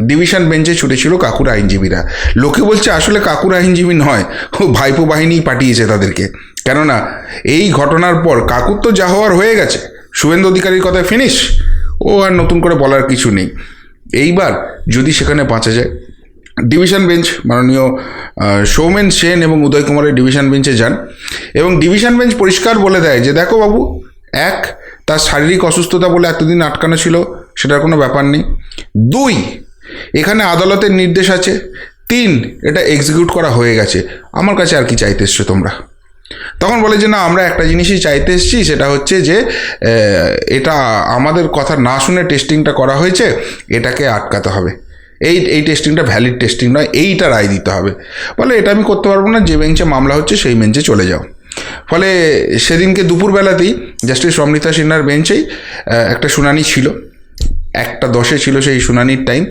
Division বেঞ্চে ছুটেছিল কাকুর আইনজীবীরা। লোকে বলছে, আসলে কাকুর আইনজীবী নয়, ও ভাইপো বাহিনী পাঠিয়েছে তাদেরকে। কেননা, এই ঘটনার পর কাকুর তো যা হওয়ার হয়ে গেছে। শুভেন্দু অধিকারীর কথায় ফিনিশ ও আর নতুন করে বলার কিছু নেই। এইবার যদি সেখানে বাঁচা যায়, ডিভিশন বেঞ্চ, মাননীয় সৌমেন সেন এবং উদয় কুমারের ডিভিশন বেঞ্চে যান এবং ডিভিশন বেঞ্চ পরিষ্কার বলে দেয় যে, দেখো বাবু, এক, তার শারীরিক অসুস্থতা বলে এতদিন আটকানো ছিল, সেটার কোনো ব্যাপার নেই। দুই এখানে আদালতের নির্দেশ আছে। তিন, এটা এক্সিকিউট করা হয়ে গেছে। আমার কাছে আর কি চাইতে এসছো তোমরা? তখন বলে যে, না, আমরা একটা জিনিসই চাইতে এসেছি, সেটা হচ্ছে যে এটা আমাদের কথা না শুনে টেস্টিংটা করা হয়েছে, এটাকে আটকাতে হবে। এই এই টেস্টিংটা ভ্যালিড টেস্টিং নয়, এইটা রায় দিতে হবে। বলে, এটা আমি করতে পারব না, যে বেঞ্চে মামলা হচ্ছে, সেই বেঞ্চে চলে যাও। ফলে সেদিনকে দুপুরবেলাতেই জাস্টিস অমৃতা সিনহার বেঞ্চেই একটা শুনানি ছিল। একটা দশে ছিল সেই শুনানির টাইম